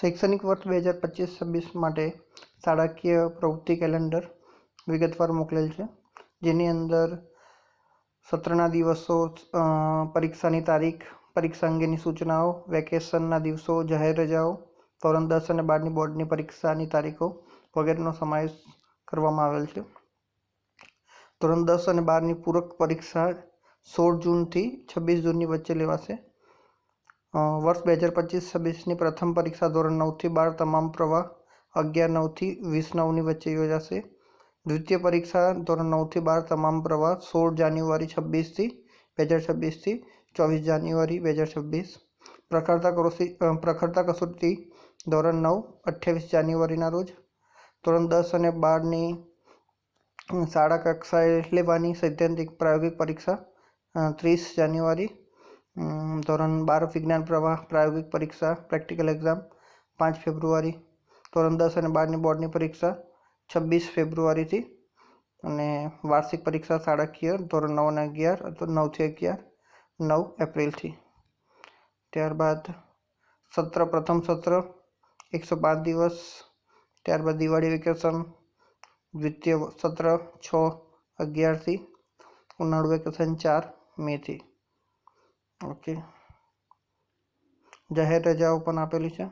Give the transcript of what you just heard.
શૈક્ષણિક વર્ષ બે હજાર પચીસ છવ્વીસ માટે શાળાકીય પ્રવૃત્તિ કેલેન્ડર વિગતવાર મોકલેલ છે. જેની અંદર સત્રના દિવસો અ, પરીક્ષાની તારીખ પરીક્ષા અંગેની સૂચનાઓ વેકેશનના દિવસો જાહેર રજાઓ ધોરણ દસ અને બારની બોર્ડની પરીક્ષાની તારીખો વગેરેનો સમાવેશ કરવામાં આવેલ છે. ધોરણ દસ અને બારની પૂરક પરીક્ષા સોળ જૂનથી છવ્વીસ જૂનની વચ્ચે લેવાશે. અ, વર્ષ બે હજાર પચીસ છવ્વીસની પ્રથમ પરીક્ષા ધોરણ નવથી બાર તમામ પ્રવાહ અગિયાર નવથી વીસ નવની વચ્ચે યોજાશે. દ્વિતીય પરીક્ષા ધોરણ નવથી બાર તમામ પ્રવાહ સોળ જાન્યુઆરી છવ્વીસથી બે હજાર છવ્વીસથી ચોવીસ જાન્યુઆરી બે હજાર છવ્વીસ. પ્રખરતા કરોશી અ, પ્રખરતા કસોટી ધોરણ નવ અઠ્યાવીસ જાન્યુઆરીના રોજ. ધોરણ દસ અને બારની શાળા કક્ષાએ લેવાની સૈદ્ધાંતિક પ્રાયોગિક પરીક્ષા ત્રીસ જાન્યુઆરી ધોરણ બાર વિજ્ઞાન પ્રવાહ, પ્રાયોગિક પરીક્ષા, પ્રેક્ટિકલ એક્ઝામ, પાંચ ફેબ્રુઆરી. ધોરણ દસ અને બારની બોર્ડની પરીક્ષા, છવ્વીસ ફેબ્રુઆરીથી. અને વાર્ષિક પરીક્ષા શાળાકીય ધોરણ નવ અને અગિયાર, અથવા નવથી અગિયાર, નવ એપ્રિલથી. ત્યારબાદ સત્ર, પ્રથમ સત્ર, એકસો પાંચ દિવસ. ત્યારબાદ દિવાળી વેકેશન, દ્વિતીય સત્ર છ અગિયારથી. ઉનાળુ વેકેશન ચાર મેથી. ઓકે. જાહેર રજાઓ પણ આપેલી છે.